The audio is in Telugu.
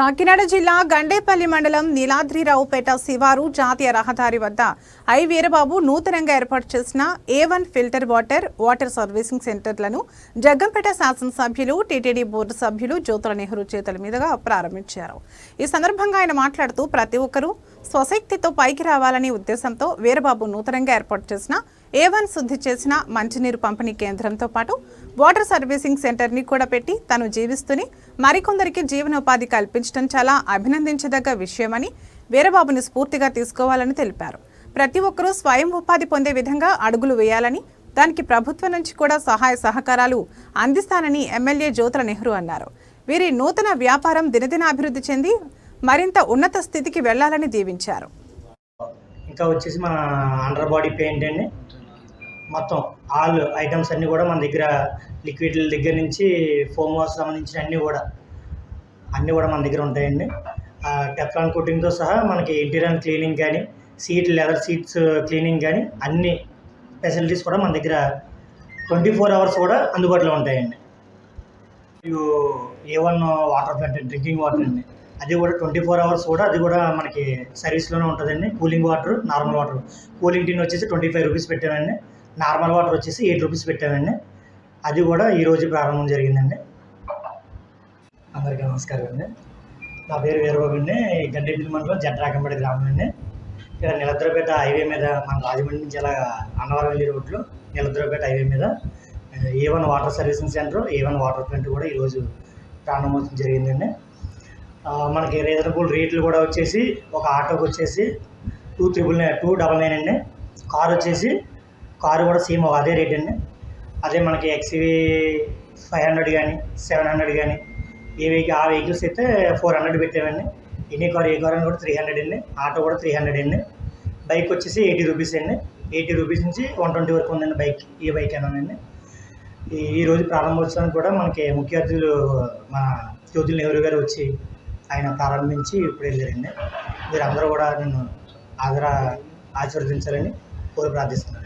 కాకినాడ జిల్లా గండేపల్లి మండలం నీలాద్రిరావుపేట శివారు జాతీయ రహదారి వద్ద ఐ వీరబాబు నూతనంగా ఏర్పాటు చేసిన A one filter water water servicing సెంటర్లను Jaggampeta శాసనసభ్యులు టీటీడీ బోర్డు సభ్యులు జ్యోతుల నెహ్రూ చేతుల మీదుగా ప్రారంభించారు. ఈ సందర్భంగా ఆయన మాట్లాడుతూ ప్రతి ఒక్కరూ స్వశక్తితో పైకి రావాలనే ఉద్దేశంతో వీరబాబు నూతనంగా ఏర్పాటు చేసిన ఏ వన్ శుద్ధి చేసిన మంచినీరు పంపిణీ కేంద్రంతో పాటు వాటర్ సర్వీసింగ్ సెంటర్ని కూడా పెట్టి తను జీవిస్తూనే మరికొందరికి జీవనోపాధి కల్పించడం చాలా అభినందించదగ్గ విషయమని వీరబాబుని స్ఫూర్తిగా తీసుకోవాలని తెలిపారు. ప్రతి ఒక్కరూ స్వయం ఉపాధి పొందే విధంగా అడుగులు వేయాలని దానికి ప్రభుత్వం నుంచి కూడా సహాయ సహకారాలు అందిస్తానని ఎమ్మెల్యే జ్యోతుల నెహ్రూ అన్నారు. వీరి నూతన వ్యాపారం దినదిన అభివృద్ధి చెంది మరింత ఉన్నత స్థితికి వెళ్ళాలని దీవించారు. ఇంకా వచ్చేసి మన అండర్ బాడీ పెయింట్ అండి. మొత్తం ఆల్ ఐటమ్స్ అన్నీ కూడా మన దగ్గర లిక్విడ్ల దగ్గర నుంచి ఫోమ్ వాష్ సంబంధించిన అన్నీ కూడా అన్నీ కూడా మన దగ్గర ఉంటాయండి. టెఫ్లాన్ కోటింగ్తో సహా మనకి ఇంటీరియర్ క్లీనింగ్ కానీ సీట్ లెదర్ సీట్స్ క్లీనింగ్ కానీ అన్ని ఫెసిలిటీస్ కూడా మన దగ్గర ట్వంటీ ఫోర్ అవర్స్ కూడా అందుబాటులో ఉంటాయండి. A one water plant drinking water అండి. అది కూడా ట్వంటీ ఫోర్ అవర్స్ కూడా అది కూడా మనకి సర్వీస్లోనే ఉంటుందండి. Cooling water normal water cooling tin వచ్చేసి ట్వంటీ ఫైవ్ రూపీస్ పెట్టామండి. నార్మల్ వాటర్ వచ్చేసి ఎయిట్ రూపీస్ పెట్టామండి. అది కూడా ఈరోజు ప్రారంభం జరిగిందండి. అందరికీ నమస్కారం అండి. నా పేరు వీరబాబు అండి. గండేపల్లి మండలం జడ్రాకంపేట గ్రామం అండి. ఇక్కడ నిలద్రపేట హైవే మీద మన రాజమండ్రి నుంచి ఇలా అన్నవరం వెళ్ళే రోడ్లో నిలద్రపేట హైవే మీద A one water servicing centre A one water plant కూడా ఈరోజు ప్రారంభమవుతుంది జరిగిందండి. మనకి రీజనబుల్ రేట్లు కూడా వచ్చేసి ఒక ఆటోకి వచ్చేసి two triple nine two double nine అండి. కార్ వచ్చేసి కారు కూడా సేమ్ అదే రేట్ అండి. అదే మనకి ఎక్స్వీ ఫైవ్ హండ్రెడ్ కానీ సెవెన్ హండ్రెడ్ కానీ ఏ వెహికల్ ఆ వెహికల్స్ అయితే ఫోర్ హండ్రెడ్ పెట్టామండి. ఎన్ని కార్ ఏ కార్ అని కూడా త్రీ హండ్రెడ్ అండి. ఆటో కూడా త్రీ హండ్రెడ్ అండి. బైక్ వచ్చేసి ఎయిటీ రూపీస్ అండి. ఎయిటీ రూపీస్ నుంచి వన్ ట్వంటీ వరకు ఉందండి బైక్ ఈ బైక్ ఏనానండి ఈ ఈ రోజు ప్రారంభోత్సవానికి కూడా మనకి ముఖ్య అతిథులు మన జ్యోతుల నెహ్రూ గారు వచ్చి ఆయన ప్రారంభించి ఇప్పుడు జరిగింది? మీరు అందరూ కూడా నన్ను ఆదర ఆశీర్వదించాలని కోరి ప్రార్థిస్తున్నాను.